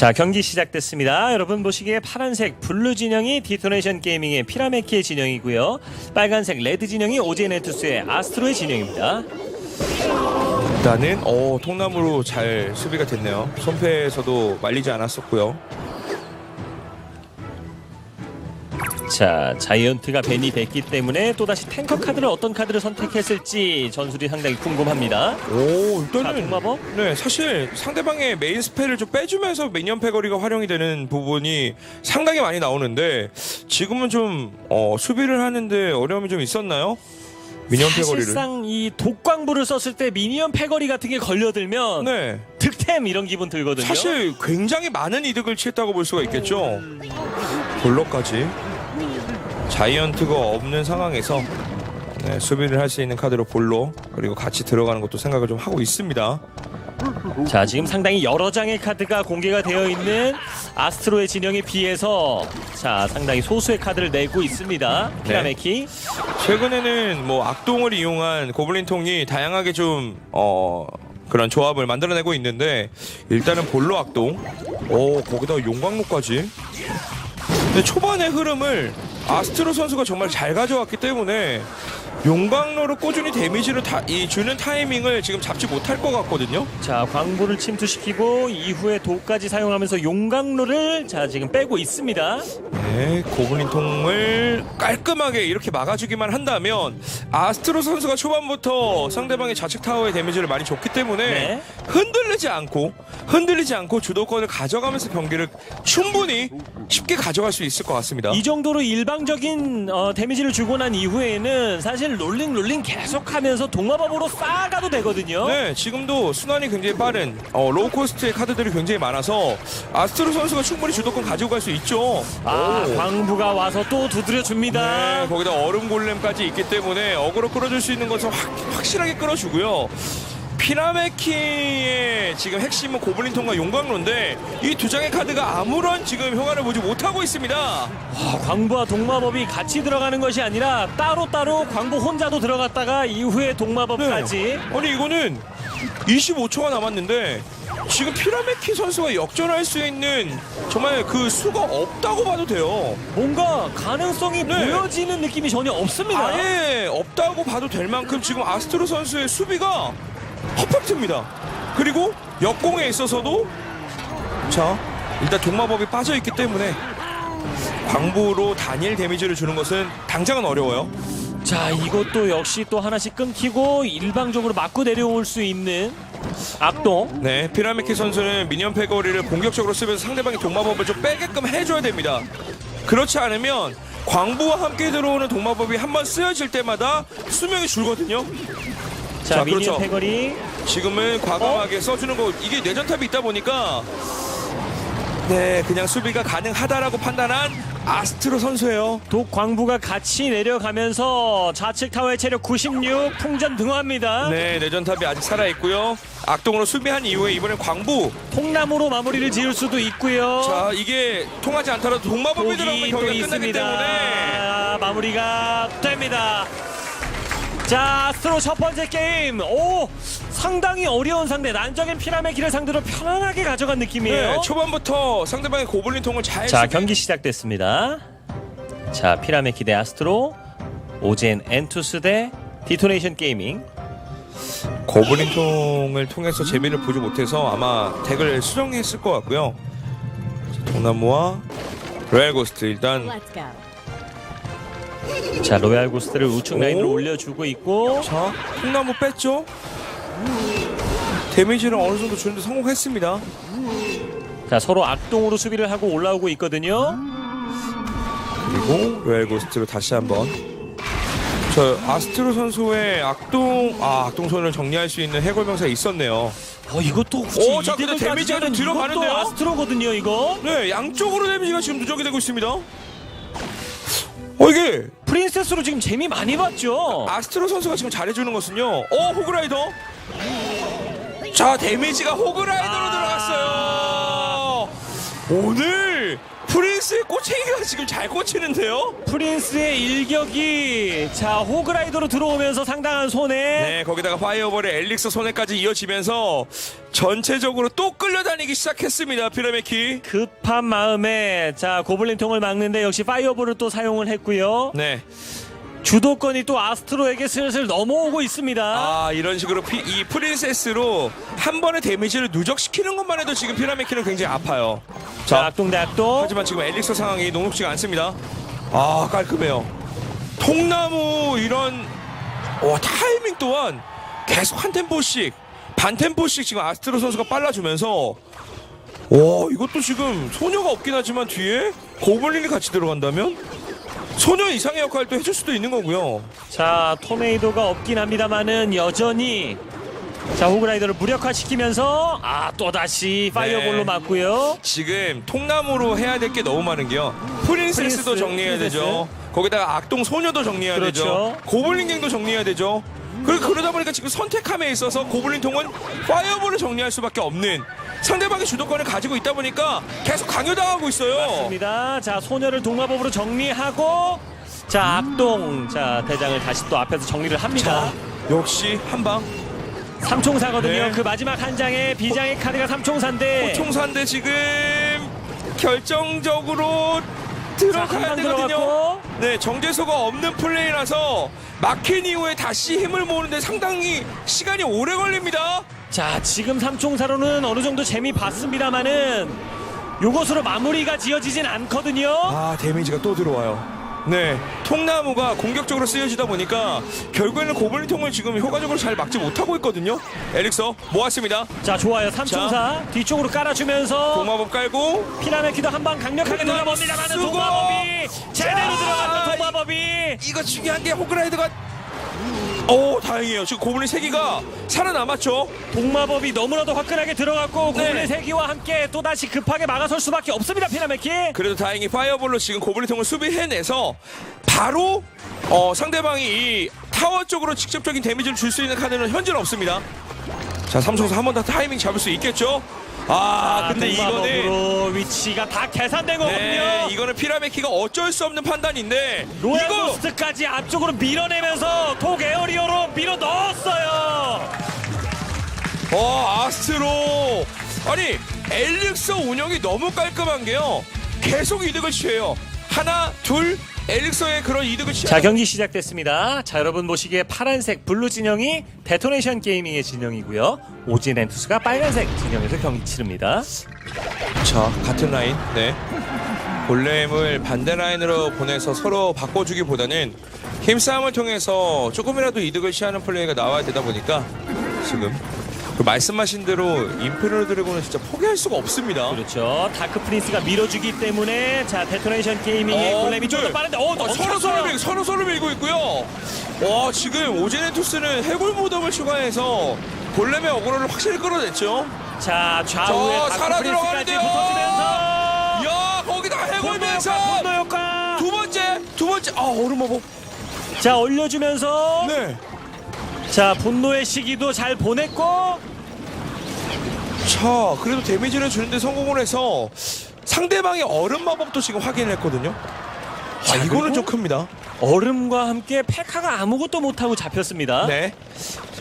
자 경기 시작됐습니다. 여러분 보시기에 파란색 블루 진영이 디토네이션 게이밍의 피라메키의 진영이고요. 빨간색 레드 진영이 오제네투스의 아스트로의 진영입니다. 일단은 어 통나무로 잘 수비가 됐네요. 손패에서도 말리지 않았었고요. 자 자이언트가 벤이 됐기 때문에 또다시 탱커 카드를 어떤 카드를 선택했을지 전술이 상당히 궁금합니다. 오 자 일단은 동마법 네 사실 상대방의 메인 스펠을 좀 빼주면서 매년 패거리가 활용이 되는 부분이 상당히 많이 나오는데 지금은 좀 어, 수비를 하는데 어려움이 좀 있었나요? 미니언 패거리를. 사실상 이 독광부를 썼을 때 미니언 패거리 같은 게 걸려들면 네. 득템 이런 기분 들거든요. 사실 굉장히 많은 이득을 취했다고 볼 수가 있겠죠. 볼로까지 자이언트가 없는 상황에서 네, 수비를 할 수 있는 카드로 볼로 그리고 같이 들어가는 것도 생각을 좀 하고 있습니다. 자 지금 상당히 여러 장의 카드가 공개가 되어 있는 아스트로의 진영에 비해서 자 상당히 소수의 카드를 내고 있습니다 피라메키 최근에는 뭐 악동을 이용한 고블린통이 다양하게 좀 어. 그런 조합을 만들어내고 있는데 일단은 볼로 악동 오 거기다 용광로까지 초반의 흐름을 아스트로 선수가 정말 잘 가져왔기 때문에 용광로로 꾸준히 데미지를 다, 이 주는 타이밍을 지금 잡지 못할 것 같거든요 자 광부를 침투시키고 이후에 도까지 사용하면서 용광로를 자 지금 빼고 있습니다 네, 고블린 통을 깔끔하게 이렇게 막아주기만 한다면 아스트로 선수가 초반부터 상대방의 좌측 타워의 데미지를 많이 줬기 때문에 네. 흔들리지 않고 흔들리지 않고 주도권을 가져가면서 경기를 충분히 쉽게 가져갈 수 있을 것 같습니다. 이 정도로 일방적인 어, 데미지를 주고 난 이후에는 사실 롤링 롤링 계속하면서 동마법으로 쌓아가도 되거든요 네, 지금도 순환이 굉장히 빠른 어, 로우 코스트의 카드들이 굉장히 많아서 아스트로 선수가 충분히 주도권 가지고 갈 수 있죠. 아 오. 광부가 와서 또 두드려 줍니다 네, 거기다 얼음 골렘까지 있기 때문에 어그로 끌어줄 수 있는 것은 확, 확실하게 끌어주고요. 피라메키의 지금 핵심은 고블린통과 용광로인데 이 두 장의 카드가 아무런 지금 효과를 보지 못하고 있습니다. 아, 광부와 동마법이 같이 들어가는 것이 아니라 따로따로 광부 혼자도 들어갔다가 이후에 동마법까지 아니 이거는 25초가 남았는데 지금 피라메키 선수가 역전할 수 있는 정말 그 수가 없다고 봐도 돼요. 뭔가 가능성이 네. 보여지는 느낌이 전혀 없습니다. 아예 없다고 봐도 될 만큼 지금 아스트로 선수의 수비가 퍼펙트입니다. 그리고 역공에 있어서도 자 일단 동마법이 빠져 있기 때문에 광부로 단일 데미지를 주는 것은 당장은 어려워요. 자, 이것도 역시 또 하나씩 끊기고 일방적으로 맞고 내려올 수 있는 악동. 네, 피라미키 선수는 미니언 패거리를 공격적으로 쓰면서 상대방의 동마법을 좀 빼게끔 해줘야 됩니다. 그렇지 않으면 광부와 함께 들어오는 동마법이 한 번 쓰여질 때마다 수명이 줄거든요. 자, 자, 미니언 그렇죠. 패거리. 지금은 과감하게 써주는 거 이게 내전탑이 있다 보니까 네 그냥 수비가 가능하다라고 판단한 아스트로 선수예요. 독 광부가 같이 내려가면서 좌측 타워의 체력 96 풍전 등화합니다. 네 내전탑이 아직 살아 있고요. 악동으로 수비한 이후에 이번엔 광부. 통나무로 마무리를 지을 수도 있고요. 자 이게 통하지 않더라도 동마법이 독이 또 경기가 끝나기 있습니다. 때문에 마무리가 됩니다. 자, 스트로 첫 번째 게임. 오, 상당히 어려운 상대. 난적인 피라메키를 상대로 편안하게 가져간 느낌이에요. 네, 초반부터 상대방의 고블린 통을 잘 자, 수비- 경기 시작됐습니다. 자, 피라메 키 대 아스트로, 오젠 엔투스 대 디토네이션 게이밍. 고블린 통을 통해서 재미를 보지 못해서 아마 덱을 수정했을 것 같고요. 자, 동나무와 로얄 고스트 일단. 자, 로얄 고스트를 우측 오. 라인으로 올려주고 있고. 자, 통나무 뺐죠? 데미지를 어느 정도 주는데 성공했습니다. 자, 서로 악동으로 수비를 하고 올라오고 있거든요. 그리고 로얄 고스트로 다시 한번. 저 아스트로 선수의 악동 아 악동선을 정리할 수 있는 해골병사가 있었네요. 어, 이것도 굳이 오, 자, 근데 이득을 데미지가 좀 따지자면 들어가는데요? 이것도 아스트로거든요, 이거. 네, 양쪽으로 데미지가 지금 누적이 되고 있습니다. 어 이게 프린세스로 지금 재미 많이 봤죠. 아스트로 선수가 지금 잘해주는 것은요. 어 호그라이더. 자 데미지가 호그라이더로 아. 들어갔어요. 오늘 프린스의 꼬챙이가 지금 잘 꽂히는데요? 프린스의 일격이 자 호그라이더로 들어오면서 상당한 손해. 네, 거기다가 파이어볼의 엘릭서 손에까지 이어지면서 전체적으로 또 끌려다니기 시작했습니다. 피라메키. 급한 마음에 자 고블린 통을 막는데 역시 파이어볼을 또 사용을 했고요. 네. 주도권이 또 아스트로에게 슬슬 넘어오고 있습니다. 아, 이런 식으로 피- 이 프린세스로 한 번의 데미지를 누적시키는 것만 해도 지금 피라메키는 굉장히 아파요. 자, 자, 악동 대 악동. 하지만 지금 엘릭서 상황이 녹록지가 않습니다. 아, 깔끔해요. 통나무 이런 와, 타이밍 또한 계속 한 템포씩 반 템포씩 지금 아스트로 선수가 빨라주면서 와, 이것도 지금 소녀가 없긴 하지만 뒤에 고블린이 같이 들어간다면 소녀 이상의 역할도 해줄 수도 있는 거고요. 자 토네이도가 없긴 합니다만은 여전히 자 호그라이더를 무력화시키면서 아 또다시 파이어볼로 네. 맞고요. 지금 통나무로 해야 될 게 너무 많은 게요. 프린세스도 프린스, 정리해야 프린세스. 되죠. 거기다가 악동 소녀도 정리해야 그렇죠. 되죠. 고블린 갱도 정리해야 되죠. 그리고 그러다 보니까 지금 선택함에 있어서 고블린 통은 파이어볼을 정리할 수밖에 없는 상대방의 주도권을 가지고 있다 보니까 계속 강요당하고 있어요. 맞습니다. 자 소녀를 동마법으로 정리하고 자 악동 자 대장을 다시 또 앞에서 정리를 합니다. 역시 한방 삼총사거든요. 네. 그 마지막 한 장의 비장의 카드가 삼총사인데 총사인데 지금 결정적으로 자, 들어가야 되거든요. 네, 정제소가 없는 플레이라서 막힌 이후에 다시 힘을 모으는데 상당히 시간이 오래 걸립니다. 자 지금 삼총사로는 어느 정도 재미 봤습니다만은 요것으로 마무리가 지어지진 않거든요. 아, 데미지가 또 들어와요. 네, 통나무가 공격적으로 쓰여지다 보니까 결국에는 고블린 통을 지금 효과적으로 잘 막지 못하고 있거든요. 엘릭서 모았습니다. 자 좋아요 삼총사 뒤쪽으로 깔아주면서 동마법 깔고 피라메키도 한 방 강력하게 그냥 돌아봅니다만 쓰고. 동마법이 제대로 자, 들어갔다 동마법이 이거 중요한 게 호그라이드가 오 다행이에요. 지금 고블린 세기가 살아남았죠. 동마법이 너무나도 화끈하게 들어갔고 네. 고블린 세기와 함께 또 다시 급하게 막아설 수밖에 없습니다 피라메키 그래도 다행히 파이어볼로 지금 고블린 통을 수비해내서 바로 어, 상대방이 이 타워 쪽으로 직접적인 데미지를 줄 수 있는 카드는 현재는 없습니다. 자 삼성사 한 번 더 타이밍 잡을 수 있겠죠? 아, 근데 이거는 위치가 다 계산된 거거든요. 네, 이거는 피라메키가 어쩔 수 없는 판단인데 로얄 이거 로스트까지 앞쪽으로 밀어내면서 독 에어리어로 밀어 넣었어요. 어 아스트로. 아니 엘릭서 운영이 너무 깔끔한 게요. 계속 이득을 취해요. 하나 둘 엘릭서의 그런 이득을 취하는 자 경기 시작됐습니다. 자 여러분 보시기에 파란색 블루 진영이 데토네이션 게이밍의 진영이고요. 오진 엔투스가 빨간색 진영에서 경기 치릅니다. 자 같은 라인 네 골렘을 반대 라인으로 보내서 서로 바꿔주기보다는 힘싸움을 통해서 조금이라도 이득을 취하는 플레이가 나와야 되다 보니까 지금 그 말씀하신 대로 임페리얼 드래곤은 진짜 포기할 수가 없습니다 그렇죠. 다크 프린스가 밀어주기 때문에 자 데토네이션 게이밍의 어, 골렘이 좀 더 빠른데 어, 어, 서로 서로 밀고 서로 서로 밀고 있고요. 와 지금 오제네투스는 해골 무덤을 추가해서 골렘의 어그로를 확실히 끌어냈죠. 자 좌우에 저, 다크 프린스까지. 붙어주면서 야 거기다 해골 분노 면서 효과 분노 효과 두 번째 두 번째 아 얼음마법 자 올려주면서 네. 자 분노의 시기도 잘 보냈고 자 그래도 데미지를 주는데 성공을 해서 상대방의 얼음 마법도 지금 확인을 했거든요. 아 자, 이거는 그리고 좀 큽니다. 얼음과 함께 페카가 아무것도 못하고 잡혔습니다. 네.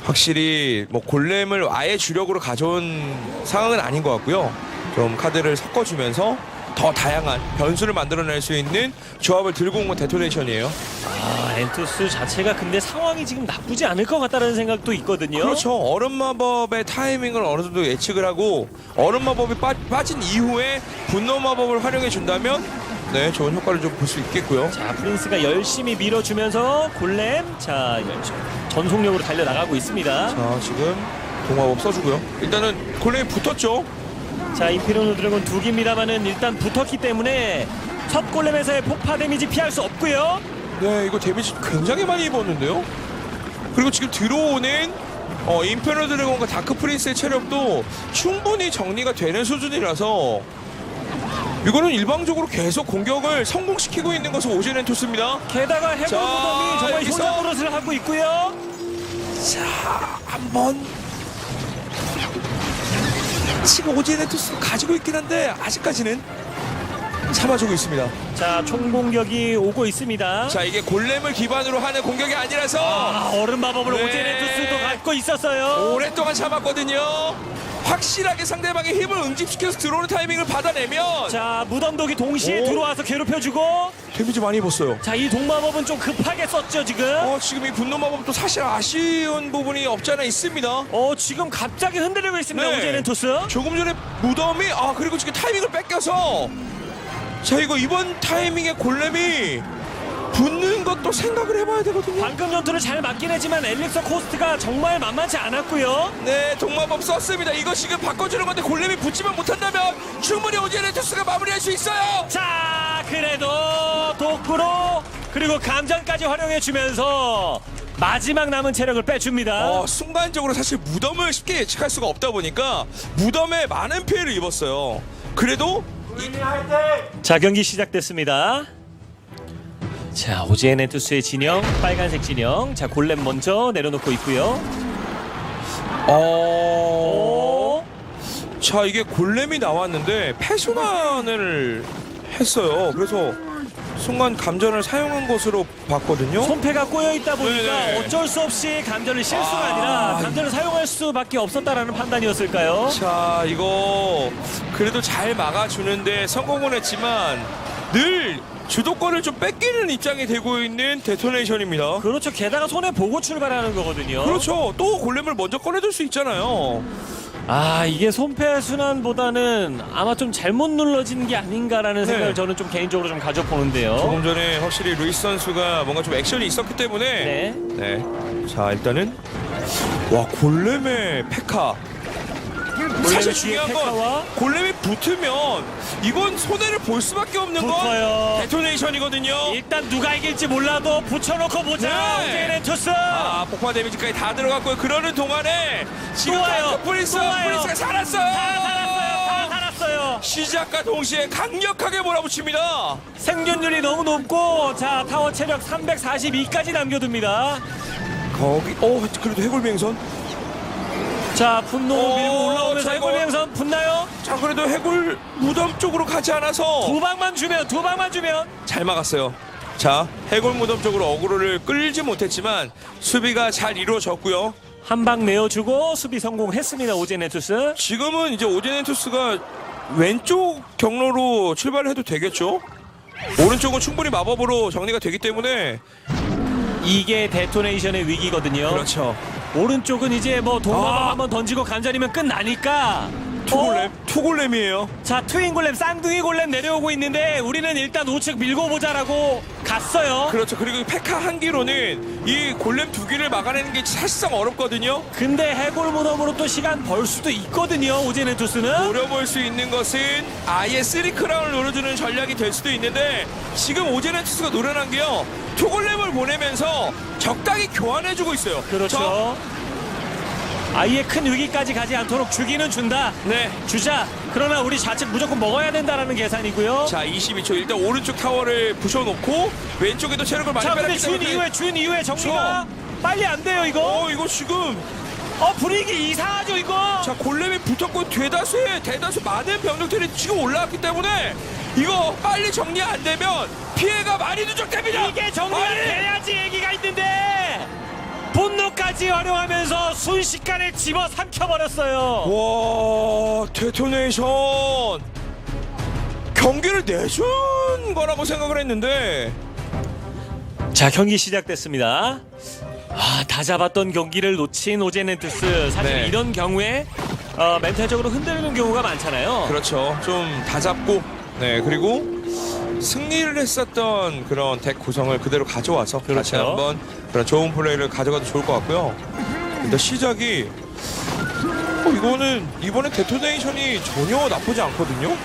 확실히 뭐 골렘을 아예 주력으로 가져온 상황은 아닌 것 같고요. 좀 카드를 섞어주면서 더 다양한 변수를 만들어낼 수 있는 조합을 들고 온 건 데토네이션이에요. 아, 엔투스 자체가 근데 상황이 지금 나쁘지 않을 것 같다는 생각도 있거든요. 그렇죠. 얼음 마법의 타이밍을 어느 정도 예측을 하고 얼음 마법이 빠, 빠진 이후에 분노 마법을 활용해 준다면 네 좋은 효과를 좀 볼 수 있겠고요. 자, 프린스가 열심히 밀어주면서 골렘 자 전속력으로 달려 나가고 있습니다. 자 지금 동마법 써주고요. 일단은 골렘이 붙었죠. 자, 인피로노 드래곤 두 기입니다만은 일단 붙었기 때문에 첫 골렘에서의 폭파 데미지 피할 수 없고요. 네, 이거 데미지 굉장히 많이 입었는데요. 그리고 지금 들어오는 어, 인페러 드래곤과 다크 프린스의 체력도 충분히 정리가 되는 수준이라서 이거는 일방적으로 계속 공격을 성공시키고 있는 것은 오제넨 투스입니다. 게다가 해골 자, 무덤이 정말 여기서. 효자 노릇을 하고 있고요. 자, 한번 지금 오제넨 투스 가지고 있긴 한데 아직까지는 참아주고 있습니다. 자 총공격이 오고 있습니다. 자 이게 골렘을 기반으로 하는 공격이 아니라서 아, 얼음 마법을 네. 오제네투스도 갖고 있었어요. 오랫동안 참았거든요. 확실하게 상대방의 힘을 응집시켜서 들어오는 타이밍을 받아내면 자 무덤독이 동시에 오. 들어와서 괴롭혀주고 데미지 많이 입었어요. 자 이 동마법은 좀 급하게 썼죠 지금. 어 지금 이 분노 마법도 사실 아쉬운 부분이 없지 않아 있습니다. 어 지금 갑자기 흔들리고 있습니다 네. 오제네투스. 조금 전에 무덤이 아 그리고 지금 타이밍을 뺏겨서 자 이거 이번 타이밍에 골렘이 붙는 것도 생각을 해봐야 되거든요. 방금 전투를 잘 맞긴 했지만 엘릭서 코스트가 정말 만만치 않았고요. 네 동마법 썼습니다. 이거 지금 바꿔주는 건데 골렘이 붙지만 못한다면 충분히 오제네투스가 마무리할 수 있어요. 자 그래도 독구로 그리고 감전까지 활용해 주면서 마지막 남은 체력을 빼줍니다. 어, 순간적으로 사실 무덤을 쉽게 예측할 수가 없다 보니까 무덤에 많은 피해를 입었어요. 그래도 자 경기 시작됐습니다. 자 오제네투스의 진영 빨간색 진영. 자 골렘 먼저 내려놓고 있고요. 어... 오. 자 이게 골렘이 나왔는데 패순환을 했어요. 그래서 순간 감전을 사용한 것으로 봤거든요. 손패가 꼬여 있다 보니까 네네. 어쩔 수 없이 감전을 실수가 아. 아니라 감전을 사용할 수밖에 없었다라는 판단이었을까요? 자 이거 그래도 잘 막아주는데 성공은 했지만 늘 주도권을 좀 뺏기는 입장이 되고 있는 데토네이션입니다. 그렇죠. 게다가 손에 보고 출발하는 거거든요. 그렇죠. 또 골렘을 먼저 꺼내줄 수 있잖아요. 아 이게 손패 순환보다는 아마 좀 잘못 눌러진 게 아닌가라는 네. 생각을 저는 좀 개인적으로 좀 가져보는데요. 조금 전에 확실히 루이스 선수가 뭔가 좀 액션이 있었기 때문에 네. 네. 자 일단은 와 골렘의 페카 사실 중요한 건 골렘이 붙으면 이건 손해를 볼 수밖에 없는 건 붙어요. 데토네이션이거든요. 일단 누가 이길지 몰라도 붙여놓고 보자. 네. 오제네투스. 아 폭파 데미지까지 다 들어갔고요. 그러는 동안에 지금 와요. 프린스 또 와요. 프린스가 살았어요. 다 살았어요. 다 살았어요. 시작과 동시에 강력하게 몰아붙입니다. 생존율이 너무 높고 자 타워 체력 342까지 남겨둡니다. 거기 어 그래도 해골 비행선 자 분노 오, 밀고 올라오면서 자, 이거- 해골 비행선 붙나요? 자 그래도 해골 무덤 쪽으로 가지 않아서 두 방만 주면 두 방만 주면 잘 막았어요. 자 해골 무덤 쪽으로 어그로를 끌지 못했지만 수비가 잘 이루어졌고요. 한 방 내어주고 수비 성공했습니다 오제네투스. 지금은 이제 오제넨투스가 왼쪽 경로로 출발을 해도 되겠죠? 오른쪽은 충분히 마법으로 정리가 되기 때문에 이게 데토네이션의 위기거든요. 그렇죠. 오른쪽은 이제 뭐 동마법 아. 한번 던지고 간절이면 끝나니까. 투골렘 어? 투골렘이에요. 자 트윈 골렘 쌍둥이 골렘 내려오고 있는데 우리는 일단 우측 밀고 보자라고 갔어요. 그렇죠. 그리고 페카 한 기로는 이 골렘 두 기를 막아내는 게 사실상 어렵거든요. 근데 해골 무덤으로 또 시간 벌 수도 있거든요 오제네 투스는. 노려볼 수 있는 것은 아예 쓰리 크라운을 노려주는 전략이 될 수도 있는데 지금 오제네 투스가 노련한 게요. 투골렘을 보내면서 적당히 교환해주고 있어요. 그렇죠. 아예 큰 위기까지 가지 않도록 주기는 준다. 저- 네. 주자. 그러나 우리 좌측 무조건 먹어야 된다라는 계산이고요. 자 22초 일단 오른쪽 타워를 부셔놓고 왼쪽에도 체력을 많이 자, 근데 빼놨기 준 때문에 이후에 준 이후에 정리가 빨리 안 돼요 이거. 어 이거 지금 어 분위기 이상하죠 이거. 자 골렘이 붙었고 대다수의 대다수 많은 병력들이 지금 올라왔기 때문에 이거 빨리 정리 안 되면 피해가 많이 누적됩니다. 이게 정리가 아니, 돼야지 얘기가 있는데 분노 까지 활용하면서 순식간에 집어 삼켜버렸어요. 와 데토네이션 경기를 내준 거라고 생각을 했는데 자 경기 시작됐습니다. 아, 다 잡았던 경기를 놓친 오제넨투스 사실 네. 이런 경우에 어, 멘탈적으로 흔들리는 경우가 많잖아요. 그렇죠 좀 다 잡고 네 그리고 승리를 했었던 그런 덱 구성을 그대로 가져와서 다시 그렇죠. 한번 그런 좋은 플레이를 가져가도 좋을 것 같고요. 근데 시작이 어, 이거는 이번에 데토네이션이 전혀 나쁘지 않거든요.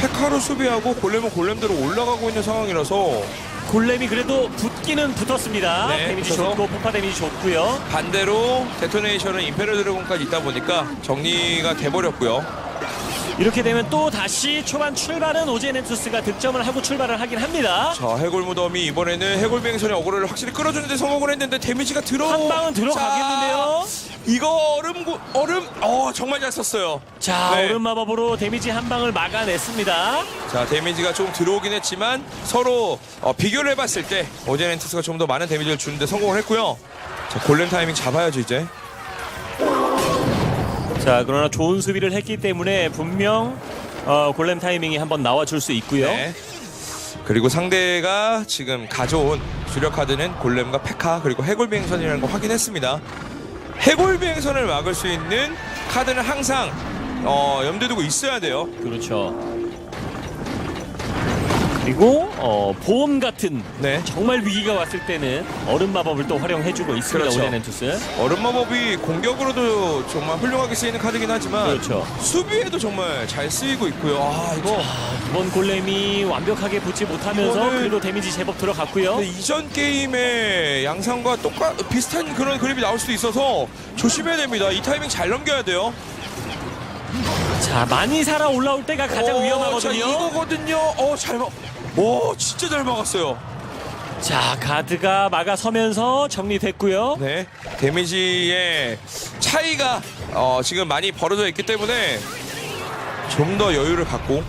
페카로 수비하고 골렘은 골렘대로 올라가고 있는 상황이라서 골렘이 그래도 붙기는 붙었습니다. 네, 데미지 붙어서. 좋고 폭파 데미지 좋고요. 반대로 데토네이션은 임페르 드래곤까지 있다 보니까 정리가 돼버렸고요. 이렇게 되면 또 다시 초반 출발은 오제넨투스가 득점을 하고 출발을 하긴 합니다. 자 해골 무덤이 이번에는 해골 비행선의 어그로를 확실히 끌어주는데 성공을 했는데 데미지가 들어 한 방은 들어가겠는데요. 이거 얼음 고- 얼음 어 정말 잘 썼어요. 자 네. 얼음 마법으로 데미지 한 방을 막아냈습니다. 자 데미지가 좀 들어오긴 했지만 서로 어, 비교를 해봤을 때 오제넨투스가 좀 더 많은 데미지를 주는데 성공을 했고요. 자 골렘 타이밍 잡아야죠 이제. 자 그러나 좋은 수비를 했기 때문에 분명 어, 골렘 타이밍이 한번 나와줄 수 있고요. 네. 그리고 상대가 지금 가져온 주력 카드는 골렘과 페카 그리고 해골 비행선이라는 거 확인했습니다. 해골 비행선을 막을 수 있는 카드는 항상 어, 염두에 두고 있어야 돼요. 그렇죠. 그리고 어, 보험 같은 네. 정말 위기가 왔을 때는 얼음 마법을 또 활용해주고 있습니다. 그렇죠. 오데넨투스. 얼음 마법이 공격으로도 정말 훌륭하게 쓰이는 카드긴 하지만 그렇죠. 수비에도 정말 잘 쓰이고 있고요. 아 이거 이번 골렘이 완벽하게 붙지 못하면서 이거는- 그래도 데미지 제법 들어갔고요. 이전 게임의 양상과 똑같 비슷한 그런 그림이 나올 수도 있어서 조심해야 됩니다. 이 타이밍 잘 넘겨야 돼요. 자 많이 살아 올라올 때가 가장 어, 자, 위험하거든요. 이거거든요. 어, 잘 막. 오, 진짜 잘 막았어요. 자 가드가 막아서면서 정리됐고요. 네. 데미지의 차이가 어, 지금 많이 벌어져 있기 때문에 좀 더 여유를 갖고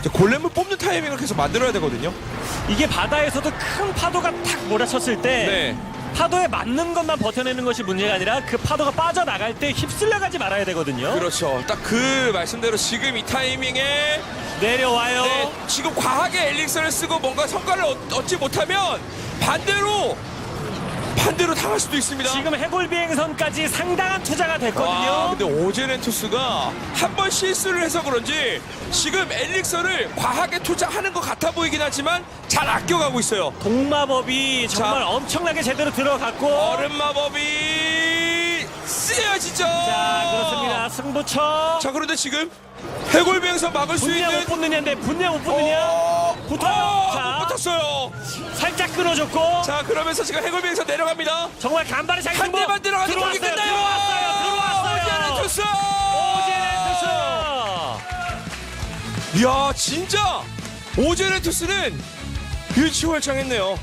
이제 골렘을 뽑는 타이밍을 계속 만들어야 되거든요. 이게 바다에서도 큰 파도가 탁 몰아쳤을 때 네. 파도에 맞는 것만 버텨내는 것이 문제가 아니라 그 파도가 빠져나갈 때 휩쓸려가지 말아야 되거든요. 그렇죠. 딱 그 말씀대로 지금 이 타이밍에 내려와요. 네, 지금 과하게 엘릭서를 쓰고 뭔가 성과를 얻- 얻지 못하면 반대로 반대로 당할 수도 있습니다. 지금 해골 비행선까지 상당한 투자가 됐거든요. 와, 근데 오제넨투스가 한 번 실수를 해서 그런지 지금 엘릭서를 과하게 투자하는 것 같아 보이긴 하지만 잘 아껴가고 있어요. 동마법이 정말 자. 엄청나게 제대로 들어갔고 얼음 마법이 쓰여지죠. 자 그렇습니다. 승부처 자 그런데 지금 해골병에서 막을 수못 있는 붙느냐인데 분야 못 붙느냐 어, 붙어요. 어, 자. 못 붙었어요. 살짝 끊어줬고 자 그러면서 지금 해골병에서 내려갑니다. 정말 간발의 한 장승부 대만 들어가도 경기 들어왔어요. 끝나요. 들어왔어요. 들어왔어요. 오제넨투스. 오제넨투스 이야 진짜 오제넨투스는 일치월장했네요.